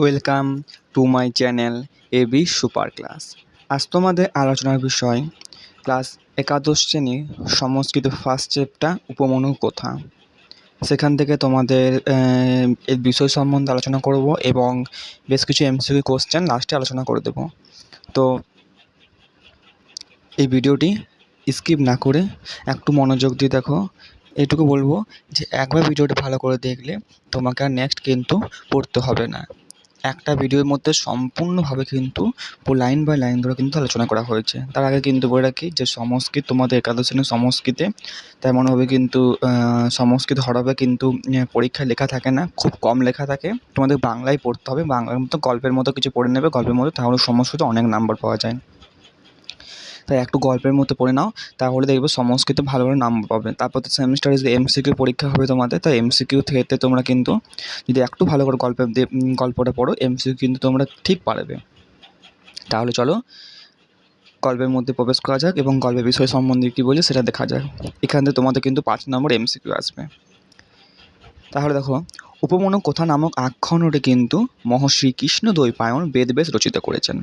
Welcome to my channel AB super class আজ তোমাদের আলোচনার বিষয় ক্লাস একাদশ শ্রেণির সংস্কৃত ফার্স্ট চ্যাপ্টার উপমনু কথা। সেখান থেকে তোমাদের এর বিষয় সম্বন্ধে আলোচনা করব এবং বেশ কিছু এমসিকিউ কোশ্চেন লাস্টে আলোচনা করে দেব। তো, এই ভিডিওটি স্কিপ না করে একটু মনোযোগ দিয়ে দেখো। এটুকু বলব যে, একবার ভিডিওটা ভালো করে দেখলে তোমাকে আর নেক্সট কিন্তু পড়তে হবে না। একটা ভিডিওর মধ্যে সম্পূর্ণভাবে কিন্তু লাইন বাই লাইন ধরে কিন্তু আলোচনা করা হয়েছে। তার আগে কিন্তু বলে রাখি যে সংস্কৃত, তোমাদের একাদশ শ্রেণির সংস্কৃতে তেমনভাবে কিন্তু সংস্কৃত হরফে কিন্তু পরীক্ষায় লেখা থাকে না, খুব কম লেখা থাকে। তোমাদের বাংলায় পড়তে হবে, বাংলার মতো গল্পের মতো কিছু পড়ে নেবে, গল্পের মতো তাহলে সমস্ত অনেক নাম্বার পাওয়া যায়। তাই একটু গল্পের মতো পড়ে নাও, তাহলে দেখবে সংস্কৃতে ভালো ভালো নাম্বার পাবে। তারপর তো সেমিস্টারে যে এমসিকিউ পরীক্ষা হবে তোমাদের, তাই এমসিকিউ থেকে তোমরা কিন্তু যদি একটু ভালো করে গল্পের গল্পটা পড়ো এমসিকিউ কিন্তু তোমরা ঠিক পারবে। তাহলে চলো, গল্পের মধ্যে প্রবেশ করা যাক এবং গল্পের বিষয় সম্বন্ধে কী বলি সেটা দেখা যাক। এখান থেকে তোমাদের কিন্তু পাঁচ নম্বর এমসিকিউ আসবে। তাহলে দেখো উপমনু কথা নামক আখ্যানটি কিন্তু মহর্ষি কৃষ্ণ দ্বৈপায়ন বেদবেশ রচিত করেছেন।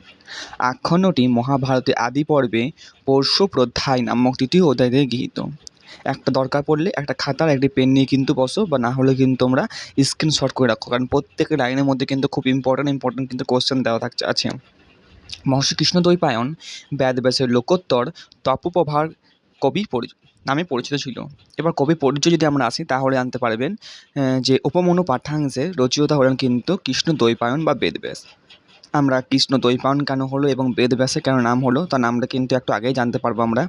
আখ্যানটি মহাভারতে আদি পর্বে পরশু প্রধ্যায় নামক তৃতীয় অধ্যায় গৃহীত। একটা দরকার পড়লে একটা খাতার একটি পেন নিয়ে কিন্তু বসো বা না হলে কিন্তু তোমরা স্ক্রিনশট করে রাখো, কারণ প্রত্যেকের লাইনের মধ্যে কিন্তু খুব ইম্পর্ট্যান্ট ইম্পর্ট্যান্ট কিন্তু কোশ্চেন দেওয়া থাকছে, আছে। মহর্ষি কৃষ্ণ দ্বৈপায়ন বেদব্যাসের লোকোত্তর তপোপ্রভার কবি পরি নামে পরিচিত ছিল। এবার কবি পরিচয় যদি আমরা আসি, তাহলে জানতে পারবেন যে উপমনু পাঠ্যাংশে রচয়িতা হলেন কিন্তু কৃষ্ণ দ্বৈপায়ন বা বেদব্যাস। আমরা কৃষ্ণ দ্বৈপায়ন কেন হলো এবং বেদব্যাসের কেন নাম হলো, তার নামটা কিন্তু একটু আগেই জানতে পারব আমরা।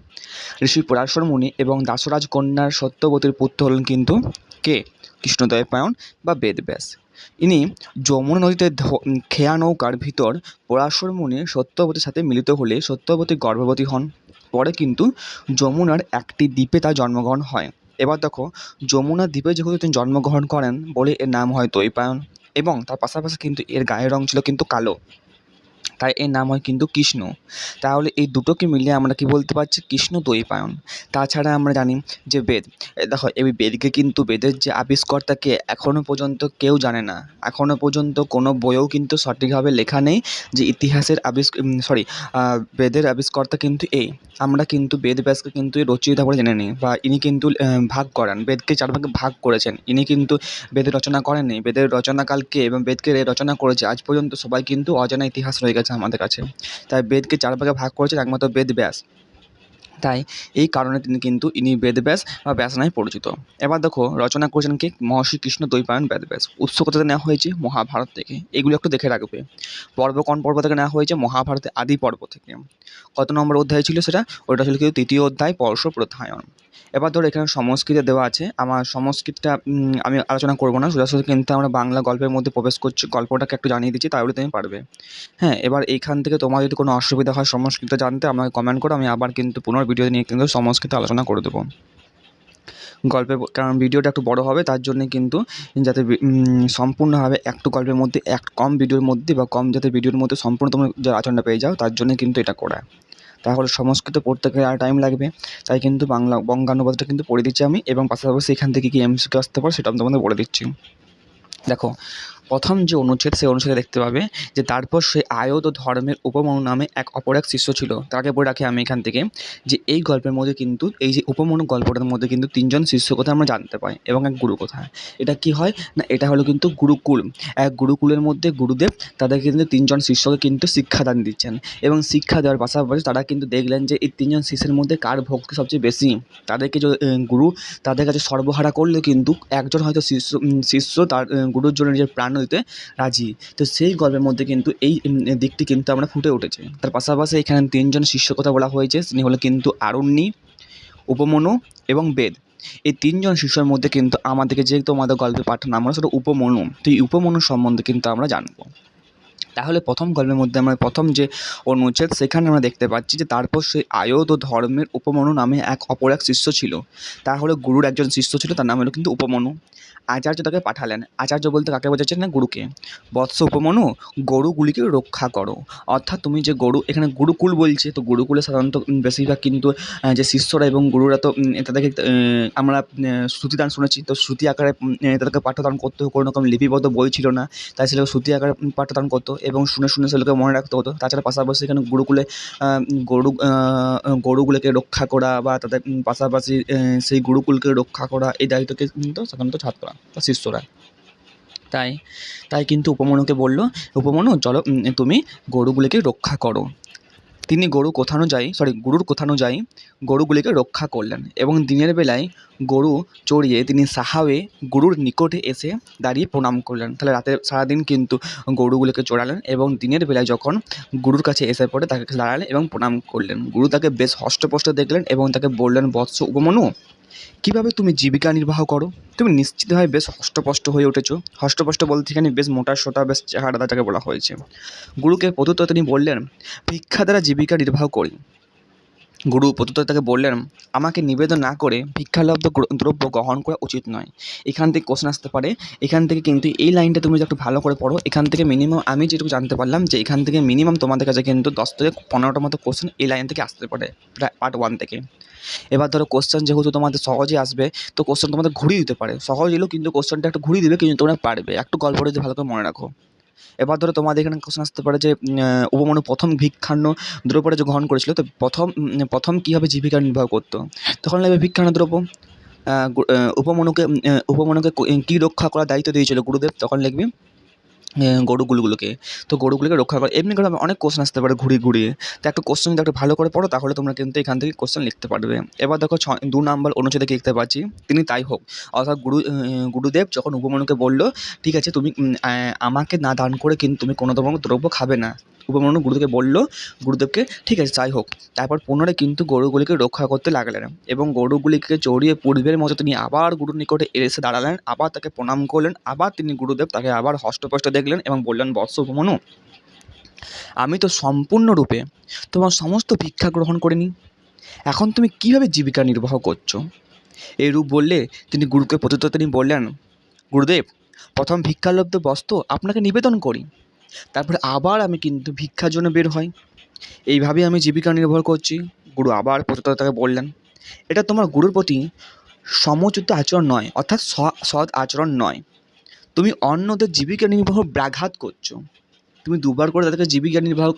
ঋষি পরাশর মুনি এবং দাসরাজ কন্যার সত্যবতীর পুত্র হলেন কিন্তু কে? কৃষ্ণ দ্বৈপায়ন বা বেদব্যাস। ইনি যমুনা নদীতে খেয়া নৌকার ভিতর পরাশর মুনি সত্যবতীর সাথে মিলিত হলে সত্যবতী গর্ভবতী হন। পরে কিন্তু যমুনার একটি দ্বীপে তার জন্মগ্রহণ হয়। এবার দেখো, যমুনা দ্বীপে যেহেতু তিনি জন্মগ্রহণ করেন বলে এর নাম হয় দৈপায়ন এবং তার পাশাপাশি কিন্তু এর গায়ের রং ছিল কিন্তু কালো। তাই এর নাম হয় কিন্তু কৃষ্ণ। তাহলে এই দুটোকে মিলিয়ে আমরা কি বলতে পারছি? কৃষ্ণ দ্বৈপায়ন তাছাড়া আমরা জানি যে বেদ দেখো, এই বেদকে কিন্তু বেদের যে আবিষ্কর্তাকে এখনও পর্যন্ত কেউ জানে না। এখনও পর্যন্ত কোনো বইও কিন্তু সঠিকভাবে লেখা নেই যে ইতিহাসের আবিষ্ সরি বেদের আবিষ্কর্তা কিন্তু এই। আমরা কিন্তু বেদ ব্যাসকে কিন্তু এই রচয়িতা বলে জেনে নিই বা ইনি কিন্তু ভাগ করান। বেদকে চার ভাগে ভাগ করেছেন। ইনি কিন্তু বেদের রচনা করেননি। বেদের রচনাকালকে এবং বেদকে রচনা করেছে। আজ পর্যন্ত সবাই কিন্তু অজানা ইতিহাস রয়ে গেছে। আমাদের কাছে। তাই বেদকে চার ভাগে ভাগ করেছেন একমাত্র বেদ ব্যাস। তাই এই কারণে তিনি কিন্তু ইনি বেদব্যাস বা ব্যাস নামে পরিচিত। এবার দেখো রচনা করেছেন কে? মহর্ষি কৃষ্ণ দ্বৈপায়ন বেদব্যাস। উৎস কোথা থেকে নেওয়া হয়েছে মহাভারত থেকে। এগুলো একটু দেখে রাখবে। পর্ব কোন পর্ব থেকে নেওয়া হয়েছে? মহাভারতের আদি পর্ব থেকে। কত নম্বর অধ্যায় ছিল সেটা? ওটা ছিল কিন্তু তৃতীয় অধ্যায়, পরশ প্রথায়ন এবার ধরো এখানে সংস্কৃতে দেওয়া আছে। আমার সংস্কৃতটা আমি আলোচনা করব না। সোজাসুজি কিন্তু আমরা বাংলা গল্পের মধ্যে প্রবেশ করছি। গল্পটাকে একটু জানিয়ে দিচ্ছি, তাহলে তুমি পারবে। হ্যাঁ এবার এইখান থেকে তোমার যদি কোনো অসুবিধা হয় সংস্কৃত জানতে আমাকে কমেন্ট করো। আমি আবার কিন্তু পুনর ভিডিও নিয়ে কিন্তু সংস্কৃত আলোচনা করে দেবো। গল্পে কারণ ভিডিওটা একটু বড় হবে, তার জন্য কিন্তু যাতে সম্পূর্ণভাবে একটু গল্পের মধ্যে, এক কম ভিডিওর মধ্যে বা কম যাতে ভিডিওর মধ্যে সম্পূর্ণ তোমরা যে আচরণটা পেয়ে যাও, তার জন্য কিন্তু এটা করা। তাহলে সংস্কৃত পড়তে গেলে আর টাইম লাগবে। তাই কিন্তু বাংলা বঙ্গানুবাদটা কিন্তু পড়ে দিচ্ছি আমি এবং পাশাপাশি এখান থেকে কি এমসিকে আসতে পারে সেটা আমি তোমাদের বলে দিচ্ছি। দেখো প্রথম যে অনুচ্ছেদ, সেই অনুচ্ছেদে দেখতে পাবে যে তারপর সে আয়ত ও ধর্মের উপমনু নামে এক অপর এক শিষ্য ছিল। তাকে বলে রাখি আমি এখান থেকে যে এই গল্পের মধ্যে কিন্তু, এই যে উপমনু গল্পটার মধ্যে কিন্তু তিনজন শিষ্য কথা আমরা জানতে পাই এবং এক গুরু কথা এটা কি হয়? না, এটা হলো কিন্তু গুরুকুল। এক গুরুকুলের মধ্যে গুরুদেব তাদের কিন্তু তিনজন শিষ্যকে কিন্তু শিক্ষাদান দিচ্ছেন এবং শিক্ষা দেওয়ার পাশাপাশি তারা কিন্তু দেখলেন যে এই তিনজন শিষ্যের মধ্যে কার ভক্তি সবচেয়ে বেশি। তাদেরকে গুরু তাদের কাছে সর্বহারা করলে কিন্তু একজন হয়তো শিষ্য শিষ্য তার গুরুর জন্য নিজের প্রাণ দিতে রাজি। তো সেই গল্পের মধ্যে কিন্তু এই দিকটি কিন্তু আমরা ফুটে উঠেছে। তার পাশাপাশি এখানে তিনজন শিষ্য কথা বলা হয়েছে তিনি হলো কিন্তু আরণ্যী উপমনু এবং বেদ। এই তিনজন শিষ্যের মধ্যে কিন্তু আমাদেরকে যেহেতু আমাদের গল্পে পাঠানো আমরা সেটা উপমনু। তো এই উপমনু সম্বন্ধে কিন্তু আমরা জানব। তাহলে প্রথম গল্পের মধ্যে আমরা প্রথম যে অনুচ্ছেদ, সেখানে আমরা দেখতে পাচ্ছি যে তারপর সেই আয়ত ও ধর্মের উপমনু নামে এক অপর এক শিষ্য ছিল। তা তাহলে গুরুর একজন শিষ্য ছিল, তার নাম হলো কিন্তু উপমনু। আচার্য তাকে পাঠালেন। আচার্য বলতে কাকে বোঝাচ্ছেন না? গুরুকে। বৎস উপমনু গরুগুলিকে রক্ষা করো। অর্থাৎ তুমি যে গরু, এখানে গুরুকুল বলছে, তো গুরুকুলে সাধারণত বেশিরভাগ কিন্তু যে শিষ্যরা এবং গুরুরা তো তাদেরকে আমরা শ্রুতিদান শুনেছি। তো শ্রুতি আকারে তাদেরকে পাঠদান করতে কোনো রকম লিপিবদ্ধ বই ছিল না। তাই সেগুলো শ্রুতি আকারে পাঠদান করতো এবং শুনে শুনে সেগুলোকে মনে রাখতে হতো। তাছাড়া পাশাপাশি এখানে গুরুকুলে গরু গরুগুলোকে রক্ষা করা বা তাদের পাশাপাশি সেই গুরুকুলকে রক্ষা করা, এই দায়িত্বকে কিন্তু সাধারণত ছাত্ররা বা শিষ্যরা তাই তাই কিন্তু উপমনুকে বলল, উপমনু, চলো তুমি গরুগুলিকে রক্ষা করো। তিনি গরু কোথানুযায়ী সরি গুরুর কোথানুযায়ী গরুগুলিকে রক্ষা করলেন এবং দিনের বেলায় গরু চড়িয়ে তিনি সাহাবে গুরুর নিকটে এসে দাঁড়িয়ে প্রণাম করলেন। তাহলে রাতে সারাদিন কিন্তু গরুগুলিকে চড়ালেন এবং দিনের বেলায় যখন গুরুর কাছে এসে পড়ে তাকে দাঁড়ালেন এবং প্রণাম করলেন। গুরু তাকে বেশ হষ্টপষ্ট দেখলেন এবং তাকে বললেন, বৎস উপমনু কীভাবে তুমি জীবিকা নির্বাহ করো? তুমি নিশ্চিতভাবে বেশ হষ্টপষ্ট হয়ে উঠেছো। হষ্টপষ্ট বলতে এখানে বেশ মোটা, সোটা, বেশ চেহারা, তাকে বলা হয়েছে। গুরুকে প্রত্যুত্তর তিনি বললেন, ভিক্ষা দ্বারা জীবিকা নির্বাহ করি। গুরু প্রত্যুত্তর তাকে বললেন, আমাকে নিবেদন না করে ভিক্ষালব্ধ দ্রব্য গ্রহণ করা উচিত নয়। এখান থেকে কোশ্চেন আসতে পারে। এখান থেকে কিন্তু এই লাইনটা তুমি একটু ভালো করে পড়ো, এখান থেকে মিনিমাম আমি যেটুকু জানতে পারলাম যে এখান থেকে মিনিমাম তোমাদের কাছে কিন্তু দশ থেকে পনেরোটা মতো কোশ্চেন এই লাইন থেকে আসতে পারে পার্ট ওয়ান থেকে। এবার ধরো কোশ্চেন যেহেতু তোমাদের সহজে আসবে, তো কোশ্চেন তোমাদের ঘুরিয়ে দিতে পারে। সহজ এলেও কিন্তু কোশ্চেনটা একটু ঘুরিয়ে দিবে কিন্তু তোমরা পারবে। একটু গল্পটা যদি ভালো করে মনে রাখো। এবার ধরো তোমাদের এখানে কোশ্চেন আসতে পারে যে উপমানু প্রথম ভিক্ষান্ন দ্রব্যটা যে গ্রহণ করেছিল, তো প্রথম প্রথম কীভাবে জীবিকা নির্বাহ করতো? তখন লাগবে ভিক্ষান্ন দ্রব্য। উপমনুকে উপমনুকে কী রক্ষা করার দায়িত্ব দিয়েছিল গুরুদেব? তখন লিখবি গরুগুলোগুলোকে তো গরুগুলোকে রক্ষা করে এমনি করে অনেক কোশ্চেন আসতে পারে ঘুরিয়ে ঘুরিয়ে। তো একটা কোশ্চেন যদি একটা ভালো করে পড়ো, তাহলে তোমরা কিন্তু এখান থেকে কোশ্চেন লিখতে পারবে। এবার দেখো ছ দু নম্বর অনুচ্ছেদে লিখতে পারছি? তিনি তাই হোক। অর্থাৎ গুরু গুরুদেব যখন উপমনুকে বলল, ঠিক আছে, তুমি আমাকে না দান করে কিন্তু তুমি কোনো তোমার দ্রব্য খাবে না। উপমন্যু গুরুদেবকে বলল, গুরুদেবকে ঠিক আছে, যাই হোক। তারপর পুনরায় কিন্তু গরুগুলিকে রক্ষা করতে লাগলেন এবং গরুগুলিকে চড়িয়ে পূর্বের মতো তিনি আবার গুরুর নিকটে এসে দাঁড়ালেন। আবার তাকে প্রণাম করলেন, আবার তিনি গুরুদেব তাকে আবার হষ্টপষ্ট দেখলেন এবং বললেন, বৎস উপমনু আমি তো সম্পূর্ণরূপে তোমার সমস্ত ভিক্ষা গ্রহণ করিনি। এখন তুমি কীভাবে জীবিকা নির্বাহ করছ? এই রূপ বললে তিনি গুরুকে প্রত্যুত্তর তিনি বললেন, গুরুদেব, প্রথম ভিক্ষালব্ধ বস্ত্র আপনাকে নিবেদন করি। তারপরে আবার আমি কিন্তু ভিক্ষার জন্য বের হই। এইভাবে আমি জীবিকা নির্ভর করছি। গুরু আবার তাকে বললেন, এটা তোমার গুরুর প্রতি সমুচিত আচরণ নয়, অর্থাৎ সৎ আচরণ নয়। তুমি অন্যদের জীবিকা নির্বাহ ব্যাঘাত করছ। তুমি দুবার করে তাদেরকে জীবিকা নির্বাহ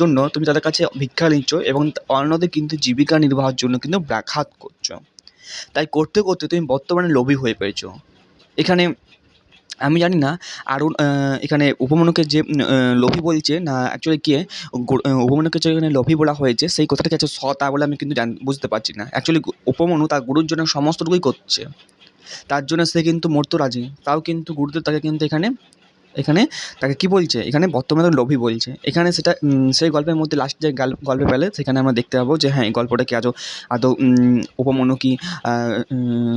জন্য তুমি তাদের কাছে ভিক্ষা নিচ্ছ এবং অন্যদের কিন্তু জীবিকা নির্বাহের জন্য কিন্তু ব্যাঘাত করছ। তাই করতে করতে তুমি বর্তমানে লোভী হয়ে পেরেছ এখানে আমি জানি না। আরও এখানে উপমন্যুকে যে লোভী বলছে না অ্যাকচুয়ালি কে উপমন্যুকে যে এখানে লোভী বলা হয়েছে সেই কথাটা কাছে স তা বলে আমি কিন্তু জান বুঝতে পারছি না। অ্যাকচুয়ালি উপমন্যু তার গুরুর জন্য সমস্তটুকুই করছে। তার জন্য সে কিন্তু মরতে রাজি। তাও কিন্তু গুরুদেব তাকে কিন্তু এখানে এখানে তাকে কি বলছে? এখানে বর্তমানে লোভী বলছে। এখানে সেটা সেই গল্পের মধ্যে লাস্ট যে গাল- গল্পে পেলে সেখানে আমরা দেখতে পাবো যে হ্যাঁ এই গল্পটা কি আদৌ আদৌ উম, উপমন্যু কি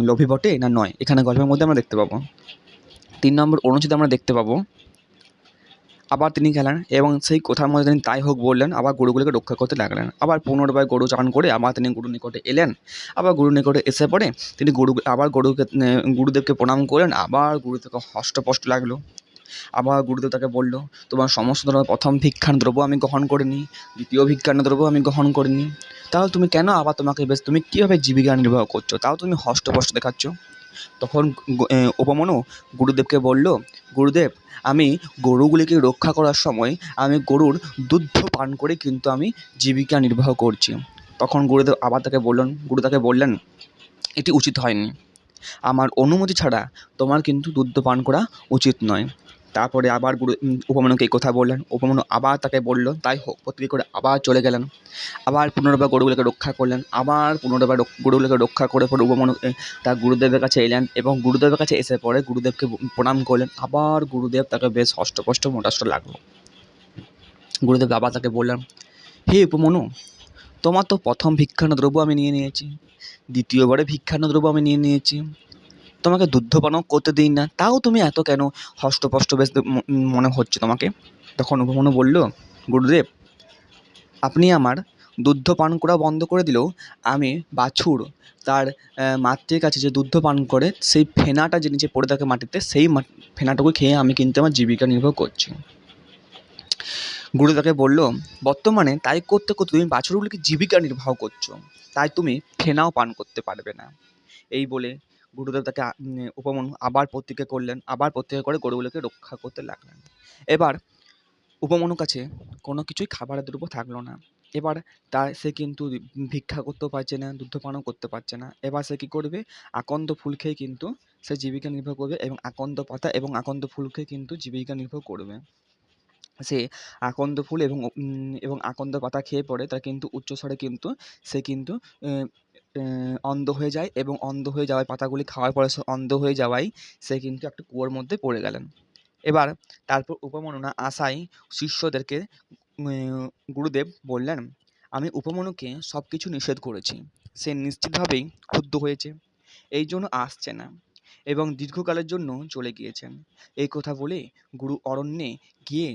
লোভী বটে না নয়? এখানে গল্পের মধ্যে আমরা দেখতে পাবো। তিন নম্বর অনুচ্ছেদে আমরা দেখতে পাবো, আবার তিনি গেলেন এবং সেই কথার মধ্যে তিনি তাই হোক বললেন, আবার গরুগুলিকে রক্ষা করতে লাগলেন। আবার পুনর্বার গরু চান করে আবার তিনি গুরু নিকটে এলেন। আবার গুরু নিকটে এসে পড়ে তিনি গরু, আবার গরুকে গুরুদেবকে প্রণাম করলেন, আবার গুরুদেবকে হষ্টপষ্ট লাগল। আবার গুরুদেব তাকে বলল, তোমার সমস্ত ধরনের প্রথম ভিক্ষান দ্রব্য আমি গ্রহণ করিনি, দ্বিতীয় ভিক্ষান দ্রব্য আমি গ্রহণ করিনি। তাহলে তুমি কেন আবার তোমাকে বেশ, তুমি কীভাবে জীবিকা নির্বাহ করছ? তাও তুমি হষ্টপষ্ট দেখাচ্ছ? তখন গু- উপমনু গুরুদেবকে বলল, গুরুদেব, আমি গরুগুলিকে রক্ষা করার সময় আমি গরুর দুগ্ধ পান করে কিন্তু আমি জীবিকা নির্বাহ করছি। তখন গুরুদেব আবার তাকে বললেন, গুরু তাকে বললেন, এটি উচিত হয়নি। আমার অনুমতি ছাড়া তোমার কিন্তু দুগ্ধ পান করা উচিত নয়। তারপরে আবার গুরু উপমন্যুকে এই কথা বললেন। উপমন্যু আবার তাকে বলল, তাই হোক প্রতিক্রিয়া করে আবার চলে গেলেন। আবার পুনর্বার গরুগুলোকে রক্ষা করলেন। আবার পুনর্বার গরুগুলোকে রক্ষা করে পরে উপমন্যু তার গুরুদেবের কাছে এলেন এবং গুরুদেবের কাছে এসে পরে গুরুদেবকে প্রণাম করলেন। আবার গুরুদেব তাকে বেশ হষ্টপষ্ট মোটাষ্ট লাগল। গুরুদেব আবার তাকে বললেন, হে উপমনু তোমার তো প্রথম ভিক্ষান্ন দ্রব্য আমি নিয়ে নিয়েছি। দ্বিতীয়বারে ভিক্ষান্ন দ্রব্য আমি নিয়ে নিয়েছি। তোমাকে দুগ্ধপানও করতে দিই না। তাও তুমি এত কেন হষ্টপষ্ট বেশ মনে হচ্ছে তোমাকে? তখন উপমনু বলল, গুরুদেব, আপনি আমার দুগ্ধ পান করা বন্ধ করে দিলেও আমি বাছুর, তার মাতৃর কাছে যে দুগ্ধ পান করে, সেই ফেনাটা যে নিচে পড়ে থাকে মাটিতে, সেই ফেনাটুকু খেয়ে আমি কিন্তু আমার জীবিকা নির্ভর করছি। গুরু তাকে বলল, বর্তমানে তাই করতে করতে তুমি বাছুরগুলিকে জীবিকা নির্বাহ করছ। তাই তুমি ফেনাও পান করতে পারবে না। এই বলে গুরুদেব তাকে উপমন আবার প্রতিজ্ঞা করলেন, আবার প্রতিজ্ঞা করে গরুগুলোকে রক্ষা করতে লাগলেন। এবার উপমনুর কাছে কোনো কিছুই খাবারের দ্রব্য থাকল না। এবার তার সে কিন্তু ভিক্ষা করতেও পারছে না, দুগ্ধপানও করতে পারছে না। এবার সে কী করবে? আকন্দ ফুল খেয়ে কিন্তু সে জীবিকা নির্ভর করবে এবং আকন্দ পাতা এবং আকন্দ ফুল খেয়ে কিন্তু জীবিকা নির্ভর করবে। সে আকন্দ ফুল এবং এবং আকন্দ পাতা খেয়ে পরে তার কিন্তু উচ্চস্বরে কিন্তু সে কিন্তু অন্ধ হয়ে যায় এবং অন্ধ হয়ে যাওয়ায়, পাতাগুলি খাওয়ার পরে অন্ধ হয়ে যাওয়ায় সে কিন্তু একটা কুয়োর মধ্যে পড়ে গেলেন। এবার তারপর উপমন্যুনা আশায় শিষ্যদেরকে গুরুদেব বললেন, আমি উপমন্যুকে সব কিছু নিষেধ করেছি। সে নিশ্চিতভাবেই ক্ষুব্ধ হয়েছে। এই জন্য আসছে না এবং দীর্ঘকালের জন্য চলে গিয়েছেন। এই কথা বলে গুরু অরণ্যে গিয়ে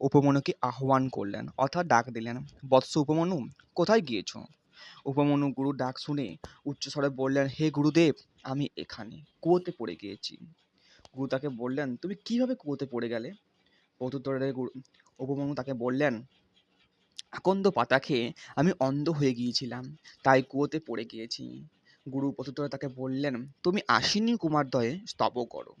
উপমন্যুকে আহ্বান করলেন, অর্থাৎ ডাক দিলেন, বৎস উপমন্যু, কোথায় গিয়েছ? উপমন্যু গুরুর ডাক শুনে উচ্চস্বরে বললেন, হে গুরুদেব, আমি এখানে কুয়োতে পড়ে গিয়েছি। গুরু তাকে বললেন, তুমি কীভাবে কুয়োতে পড়ে গেলে? প্রত্যুত্তরে গুরু উপমন্যু তাকে বললেন, আকন্দ পাতা খেয়ে আমি অন্ধ হয়ে গিয়েছিলাম, তাই কুয়োতে পড়ে গিয়েছি। গুরু প্রত্যুত্তরে তাকে বললেন, তুমি আশ্বিনী কুমারদ্বয়ে, স্তব করো।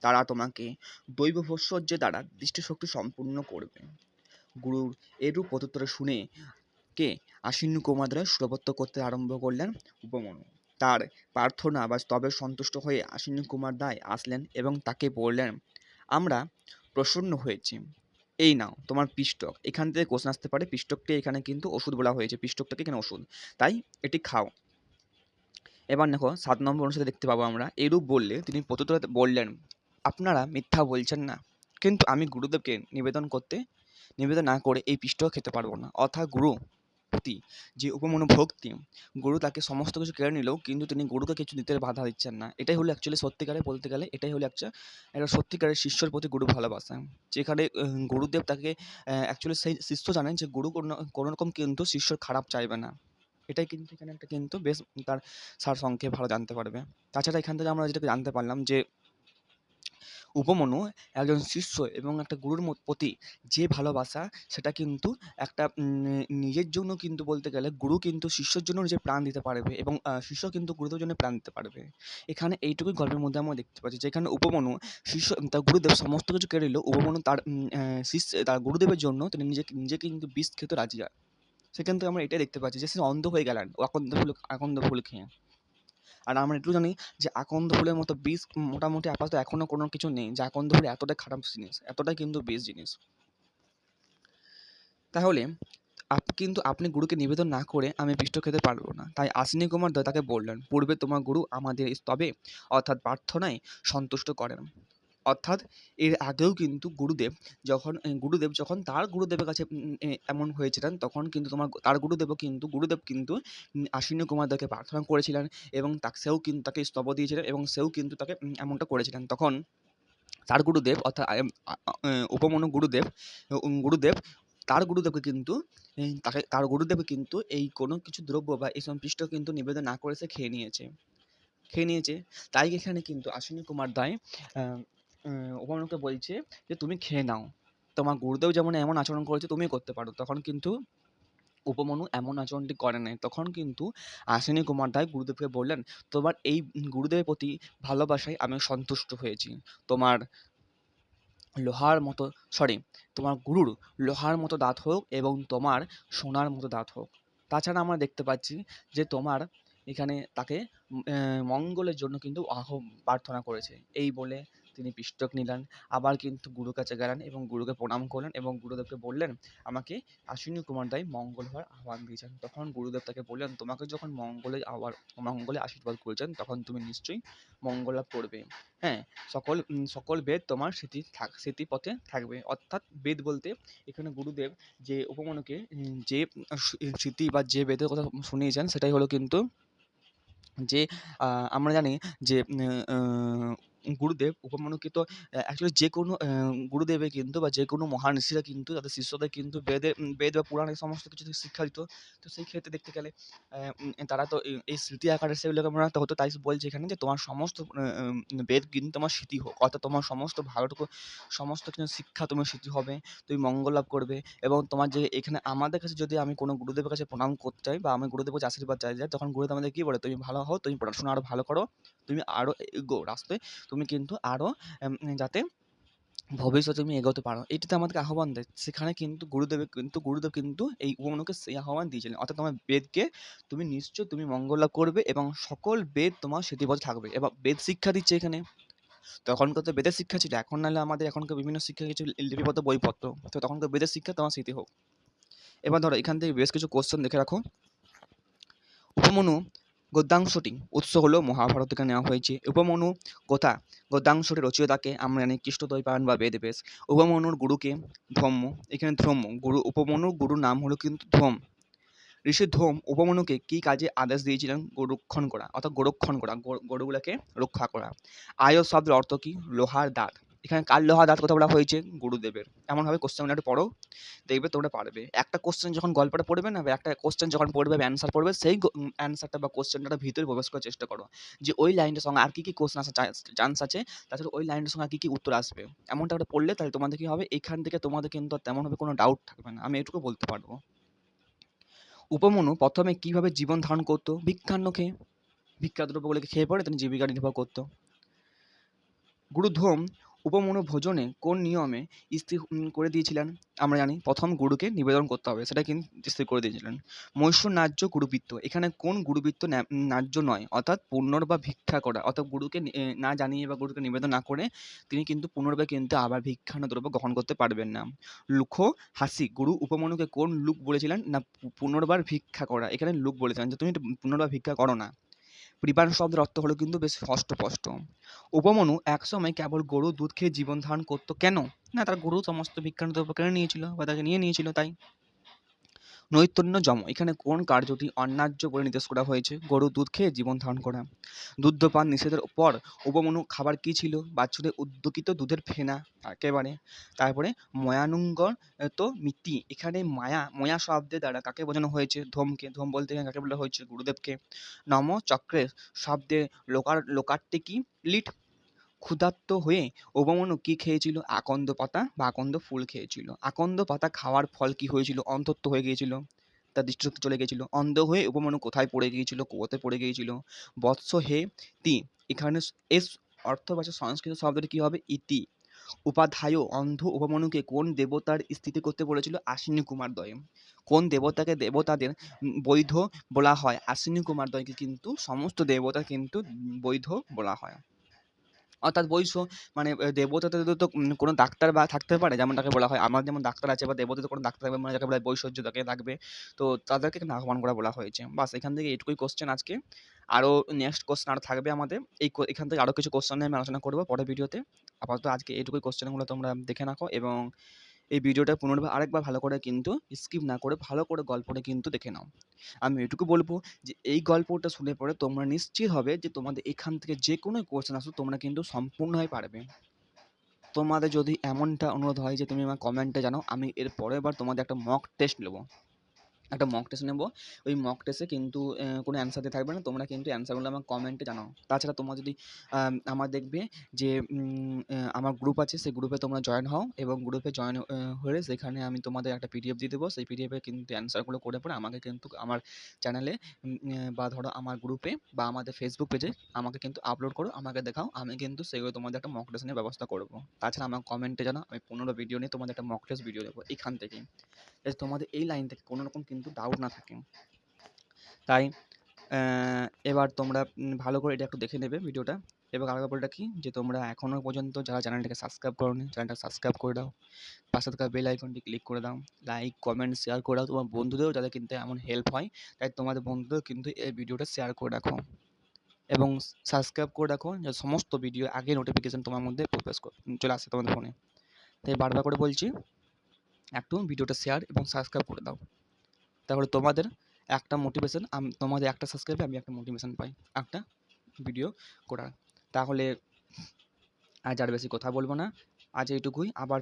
তারা তোমাকে দৈব ভস্যর্যে দ্বারা দৃষ্টিশক্তি সম্পূর্ণ করবে। গুরুর এরূপ প্রত্যুত্তরে শুনে কে? আশ্বিনী কুমারদ্বয় সুরবত্ত করতে আরম্ভ করলেন উপমন্যু। তার প্রার্থনা বা স্তবে সন্তুষ্ট হয়ে আশ্বিনী কুমার দায় আসলেন এবং তাকে বললেন, আমরা প্রসন্ন হয়েছি। এই নাও, তোমার পিষ্টক। এখান থেকে কোশ্চেন আসতে পারে। পিষ্টককে এখানে কিন্তু ওষুধ বলা হয়েছে। পিষ্টকটাকে এখানে ওষুধ। তাই এটি খাও। এবার দেখো, সাত নম্বর অনুসারে দেখতে পাবো আমরা। এরূপ বললে তিনি প্রত্যুত্তরে বললেন, আপনারা মিথ্যা বলছেন না। কিন্তু আমি গুরুদেবকে নিবেদন করতে, নিবেদন না করে এই পিষ্টক খেতে পারব না। অর্থাৎ গুরু ভক্তি, যে উপমন্য ভক্তি গুরু তাকে সমস্ত কিছু কেড়ে নিলেও কিন্তু তিনি গুরুকে কিছু দিতে বাধা দিচ্ছেন না। এটাই হলো অ্যাকচুয়ালি সত্যিকারে বলতে গেলে, এটাই হলো একটা একটা সত্যিকারের শিষ্যর প্রতি গুরু ভালোবাসা। যেখানে গুরুদেব তাকে অ্যাকচুয়ালি সেই শিষ্য জানেন যে গুরু কোনো কোনো রকম কিন্তু শিষ্যর খারাপ চাইবে না। এটাই কিন্তু এখানে একটা কিন্তু বেশ তার সার সংক্ষেপ ভালো জানতে পারবে। তাছাড়া এখান থেকে আমরা যেটা জানতে পারলাম যে উপমন্যু একজন শিষ্য এবং একটা গুরুর প্রতি যে ভালোবাসা, সেটা কিন্তু একটা নিজের জন্য কিন্তু বলতে গেলে গুরু কিন্তু শিষ্যর জন্য নিজের প্রাণ দিতে পারবে এবং শিষ্য কিন্তু গুরুদেবের জন্য প্রাণ দিতে পারবে। এখানে এইটুকুই গল্পের মধ্যে আমরা দেখতে পাচ্ছি, যেখানে উপমন্যু শিষ্য তার গুরুদেব সমস্ত কিছু কেড়ে নিল। উপমন্যু তার শিষ্য, তার গুরুদেবের জন্য তিনি নিজেকে নিজেকে কিন্তু বিষ খেতে রাজি হয়। সেখান থেকে আমরা এটাই দেখতে পাচ্ছি যে সে অন্ধ হয়ে গেলেন। আকন্দ ফুল আকন্দ ফুল খেয়ে। আর আমরা একটু জানি যে আকন্দ ফুলের মতো বীজ মোটামুটি আপাতত এখনও কোনো কিছু নেই, যে আকন্দ ফুল এতটাই খারাপ জিনিস, এতটাই কিন্তু বেশ জিনিস। তাহলে আপ, কিন্তু আপনি গুরুকে নিবেদন না করে আমি বিষ্ট খেতে পারব না। তাই আশ্বিনী কুমার তাকে বললেন, পূর্বে তোমার গুরু আমাদের স্তবে অর্থাৎ প্রার্থনায় সন্তুষ্ট করেন। অর্থাৎ এর আগেও কিন্তু গুরুদেব যখন গুরুদেব যখন তার গুরুদেবের কাছে এমন হয়েছিলেন, তখন কিন্তু তোমার তার গুরুদেবও কিন্তু, গুরুদেব কিন্তু আশ্বিনী কুমারদাকে প্রার্থনা করেছিলেন এবং তাকে, সেও কিন্তু তাকে স্তব দিয়েছিলেন এবং সেও কিন্তু তাকে এমনটা করেছিলেন। তখন তার গুরুদেব অর্থাৎ উপমন্য গুরুদেব গুরুদেব তার গুরুদেবকে কিন্তু তাকে, তার গুরুদেব কিন্তু এই কোনো কিছু দ্রব্য বা এই সম্পৃষ্ট কিন্তু নিবেদন না করে সে খেয়ে নিয়েছে। খেয়ে নিয়েছে। তাই এখানে কিন্তু আশ্বিনী কুমার দায় উপমানুকে বলছে যে, তুমি খেয়ে নাও। তোমার গুরুদেব যেমন এমন আচরণ করেছে, তুমিও করতে পারো। তখন কিন্তু উপমনু এমন আচরণটি করে নাই। তখন কিন্তু আশ্বিনী কুমার দায় গুরুদেবকে বললেন, তোমার এই গুরুদেবের প্রতি ভালোবাসায় আমি সন্তুষ্ট হয়েছি। তোমার লোহার মতো, সরি, তোমার গুরুর লোহার মতো দাঁত হোক এবং তোমার সোনার মতো দাঁত হোক। তাছাড়া আমরা দেখতে পাচ্ছি যে, তোমার এখানে তাকে মঙ্গলের জন্য কিন্তু আহ, প্রার্থনা করেছে। এই বলে তিনি পিষ্টক নিলেন, আবার কিন্তু গুরুর কাছে গেলেন এবং গুরুকে প্রণাম করলেন এবং গুরুদেবকে বললেন, আমাকে আশ্বিনী কুমার দাই মঙ্গল হওয়ার আহ্বান দিয়েছেন। তখন গুরুদেব তাকে বললেন, তোমাকে যখন মঙ্গলে আবার, মঙ্গলে আশীর্বাদ করেছেন, তখন তুমি নিশ্চয়ই মঙ্গল লাভ করবে। হ্যাঁ সকল সকল বেদ তোমার স্মৃতি থাক স্মৃতি পথে থাকবে। অর্থাৎ বেদ বলতে এখানে গুরুদেব যে উপমনকে যে স্মৃতি বা যে বেদের কথা শুনিয়েছেন, সেটাই হলো কিন্তু যে আমরা জানি যে গুরুদেব উপমন্যুকে অ্যাকচুয়ালি যে কোনো গুরুদেবে কিন্তু বা যে কোনো মহান ঋষিরা কিন্তু, তাদের শিষ্যদের কিন্তু বেদে বেদ বা পুরাণের সমস্ত কিছু শিক্ষা দিত। তো সেই ক্ষেত্রে দেখতে গেলে তারা তো এই স্মৃতি আকারে সেগুলোকে রাখতে হতো, তাই বলছে এখানে যে তোমার সমস্ত বেদ কিন্তু তোমার স্মৃতি হোক। অর্থাৎ তোমার সমস্ত ভালোটুকু সমস্ত কিছু শিক্ষা তোমার স্মৃতি হবে, তুমি মঙ্গল লাভ করবে এবং তোমার যে এখানে আমাদের কাছে যদি আমি কোনো গুরুদেবের কাছে প্রণাম করতে চাই বা আমি গুরুদেবের কাছে আশীর্বাদ চাই যাই তখন গুরুদেব আমাদের কী বলে, তুমি ভালো হও, তুমি পড়াশোনা আরও ভালো করো, তুমি আরও এগো রাস্তায় তুমি কিন্তু আরও যাতে ভবিষ্যতে তুমি এগোতে পারো। এটিতে আমাদেরকে আহ্বান দেয় সেখানে কিন্তু গুরুদেব কিন্তু গুরুদেব কিন্তু এই উপমানুকে সেই আহ্বান দিয়েছিলেন। অর্থাৎ তোমার বেদকে তুমি নিশ্চয় তুমি মঙ্গল লাভ করবে এবং সকল বেদ তোমার স্মৃতিবদ্ধ থাকবে। এবং বেদ শিক্ষা দিচ্ছে এখানে। তখনকার তো বেদের শিক্ষা ছিল। এখন নাহলে আমাদের এখনকার বিভিন্ন শিক্ষা কিছু লিপিবদ্ধ বইপত্র। তো তখনকার বেদের শিক্ষা তোমার স্মৃতি হোক। এবার ধরো এখান থেকে বেশ কিছু কোশ্চেন দেখে রাখো। উপমনু গদ্যাংশটি উৎস হল মহাভারত থেকে নেওয়া হয়েছে। উপমনু কথা গদ্যাংশটি রচয়িতাকে আমরা জানি কৃষ্ণদ্বৈপায়ন বা বেদব্যাস উপমনুর গুরুকে ধম্ম, এখানে ধর্ম গুরু, উপমনুর গুরুর নাম হলো কিন্তু ধম ঋষি ধোম উপমনুকে কী কাজে আদেশ দিয়েছিলেন? গরুক্ষণ করা, অর্থাৎ গরুক্ষণ করা গরুগুলোকে রক্ষা করা। আয় শব্দের অর্থ কী? লোহার দাঁত। এখানে কার লোহার দাঁত কথা বলা হয়েছে? গুরুদেবের। এমনভাবে কোশ্চেনটা একটু পড়ো, দেখবে তোমরা পারবে। একটা কোশ্চেন যখন গল্পটা পড়বে না, একটা কোশ্চেন যখন পড়বে অ্যান্সার পড়বে, সেই অ্যান্সারটা বা কোশ্চেনটা ভিতরে প্রবেশ করার চেষ্টা করো। যে ওই লাইনটার সঙ্গে আর কী কী কোশ্চেন আসার চান্স আছে তাছাড়া ওই লাইনটার সঙ্গে আর কী কী উত্তর আসবে। এমনটা একটা পড়লে তাহলে তোমাদের কী হবে? এখান থেকে তোমাদের কিন্তু তেমনভাবে কোনো ডাউট থাকবে না। আমি এটুকু বলতে পারব। উপমনু প্রথমে কীভাবে জীবন ধারণ করতো? ভিক্ষান্ন খেয়ে। ভিক্ষা দ্রব্যগুলোকে খেয়ে পড়ে তিনি জীবিকা নির্বাহ করতো। গুরুধম উপমনু ভোজনে কোন নিয়মে স্থির করে দিয়েছিলেন? আমরা জানি, প্রথম গুরুকে নিবেদন করতে হবে, সেটা কিন্তু স্থির করে দিয়েছিলেন। মৈশুর ন্যায্য গুরুবৃত্ত, এখানে কোন গুরুবৃত্ত ন্যায্য নয়, অর্থাৎ পুনর্বার ভিক্ষা করা, অর্থাৎ গুরুকে না জানিয়ে বা গুরুকে নিবেদন না করে, তিনি কিন্তু পুনর্বার কিন্তু আবার ভিক্ষান্ন দ্রব্য গ্রহণ করতে পারবেন না। লুখ হাসি, গুরু উপমনুকে কোন লুক বলেছিলেন? না পুনর্বার ভিক্ষা করা, এখানে লুক বলেছিলেন যে, তুমি পুনর্বার ভিক্ষা করো না। পরিবার শব্দের অর্থ হলো কিন্তু বেশ স্পষ্ট উপমনু একসময় কেবল গরু দুধ খেয়ে জীবন ধারণ করতো কেন? না, তার গরু সমস্ত বিজ্ঞান কেড়ে নিয়েছিল বা তাকে নিয়ে নিয়েছিল, তাই? নৈতন্য যম। এখানে কোন কার্যটি অন্যায্য বলে নির্দেশ করা হয়েছে? গরু দুধ খেয়ে জীবন ধারণ করা। দুগ্ধপান নিষেধের পর উপমনু খাবার কি ছিল? বাছুরের উদ্যোগিত দুধের ফেনা একেবারে। তারপরে ময়ানুঙ্গর তো মিতি এখানে মায়া, ময়া শব্দের দ্বারা কাকে বোঝানো হয়েছে? ধোমকে। ধোম বলতে কাকে বলা হয়েছে? গুরুদেবকে। নম চক্রের শব্দে লোকার, লোকার্থে কি? লিট ক্ষুধার্ত হয়ে উপমন্যু কী খেয়েছিল? আকন্দ পাতা বা আকন্দ ফুল খেয়েছিল। আকন্দ পাতা খাওয়ার ফল কি হয়েছিল? অন্ধত্ব হয়ে গিয়েছিল। তার দৃষ্টিশক্তি চলে গিয়েছিল। অন্ধ হয়ে উপমন্যু কোথায় পড়ে গিয়েছিল? কুয়োতে পড়ে গিয়েছিল। বৎস হে তি। এখানে এস অর্থবাচক সংস্কৃত শব্দটি কী হবে? ইতি। উপাধ্যায় অন্ধ উপমন্যুকে কোন দেবতার স্থিতি করতে বলেছিল? আশ্বিনী কুমার দয়। কোন দেবতাকে দেবতাদের বৈধ বলা হয়? আশ্বিনী কুমার দয়কে কিন্তু সমস্ত দেবতা কিন্তু বৈধ বলা হয়। অর্থাৎ বৈশ্য মানে দেবতাতে তো কোনো ডাক্তার বা থাকতে পারে যেমন তাকে বলা হয়। আমার যেমন ডাক্তার আছে বা দেবতাতে কোনো ডাক্তার থাকবে মানে যাকে বলা হয় বৈশ্বর্য তাকে থাকবে। তো তাদেরকে এখানে আহ্বান করা বলা হয়েছে? বাস, এখান থেকে এটুকুই কোশ্চেন আজকে। আরও নেক্সট কোশ্চেন আর থাকবে আমাদের। এই এখান থেকে আরও কিছু কোশ্চেন নিয়ে আমি আলোচনা করব পরের ভিডিওতে আপাতত আজকে এইটুকুই কোশ্চেনগুলো তোমরা দেখে রাখো এবং এই ভিডিওটা পুনর্বার আরেকবার ভালো করে কিন্তু স্কিপ না করে ভালো করে গল্পটা কিন্তু দেখে নাও। আমি এটুকু বলব যে, এই গল্পটা শুনে পরে তোমরা নিশ্চিত হবে যে, তোমাদের এখান থেকে যে কোনো কোশ্চেন আসো তোমরা কিন্তু সম্পূর্ণভাবে পারবে। তোমাদের যদি এমনটা অনুরোধ হয় যে, তুমি আমার কমেন্টে জানাও, আমি এর পরের বার তোমাদের একটা মক টেস্ট নেব। একটা মক টেস্ট নেব। ওই মক টেস্টে কিন্তু কোনো অ্যান্সার দিয়ে থাকবে না। তোমরা কিন্তু অ্যান্সারগুলো আমার কমেন্টে জানাও। তাছাড়া তোমরা যদি আমার দেখবে যে আমার গ্রুপ আছে, সেই গ্রুপে তোমরা জয়েন হও এবং গ্রুপে জয়েন হয়ে সেখানে আমি তোমাদের একটা পিডিএফ দিয়ে দেবো। সেই পিডিএফে কিন্তু অ্যান্সারগুলো করে পরে আমাকে কিন্তু আমার চ্যানেলে বা ধরো আমার গ্রুপে বা আমাদের ফেসবুক পেজে আমাকে কিন্তু আপলোড করো, আমাকে দেখাও। আমি কিন্তু সেগুলো তোমাদের একটা মক টেস্টের ব্যবস্থা করব। তাছাড়া আমার কমেন্টে জানাও, আমি পনেরো ভিডিও নিয়ে তোমাদের একটা মক টেস্ট ভিডিও দেবো এখান থেকে। তোমাদের এই লাইন থেকে কোনো রকম কিন্তু ডাউট না থাকে। তাই এবার তোমরা ভালো করে এটা একটু দেখে নেবে ভিডিওটা। এবং আরেকবার বলে রাখি যে তোমরা এখনও পর্যন্ত যারা চ্যানেলটাকে সাবস্ক্রাইব করোনি, চ্যানেলটা সাবস্ক্রাইব করে দাও। পাশে থাকা বেল আইকনটি ক্লিক করে দাও। লাইক কমেন্ট শেয়ার করে দাও। তোমার বন্ধুদেরও যাদের কিন্তু এমন হেল্প হয়, তাই তোমাদের বন্ধুদের কিন্তু এই ভিডিওটা শেয়ার করে রাখো। এবং সাবস্ক্রাইব করে রাখো, যে সমস্ত ভিডিও আগে নোটিফিকেশান তোমার মধ্যে প্রবেশ চলে আসে তোমাদের ফোনে তাই বারবার করে বলছি একটু ভিডিওটা শেয়ার এবং সাবস্ক্রাইব করে দাও। তাহলে তোমাদের একটা মোটিভেশন তোমাদের একটা সাবস্ক্রাইবে আমি একটা মোটিভেশন পাই একটা ভিডিও করার। তাহলে আজ আর বেশি কথা বলব না। আজ এইটুকুই। আবার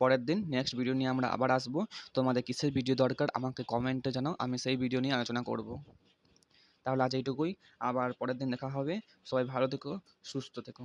পরের দিন নেক্সট ভিডিও নিয়ে আমরা আবার আসব। তোমাদের কিসের ভিডিও দরকার আমাকে কমেন্টে জানাও, আমি সেই ভিডিও নিয়ে আলোচনা করব। তাহলে আজ এইটুকুই। আবার পরের দিন দেখা হবে। সবাই ভালো থেকো, সুস্থ থেকো।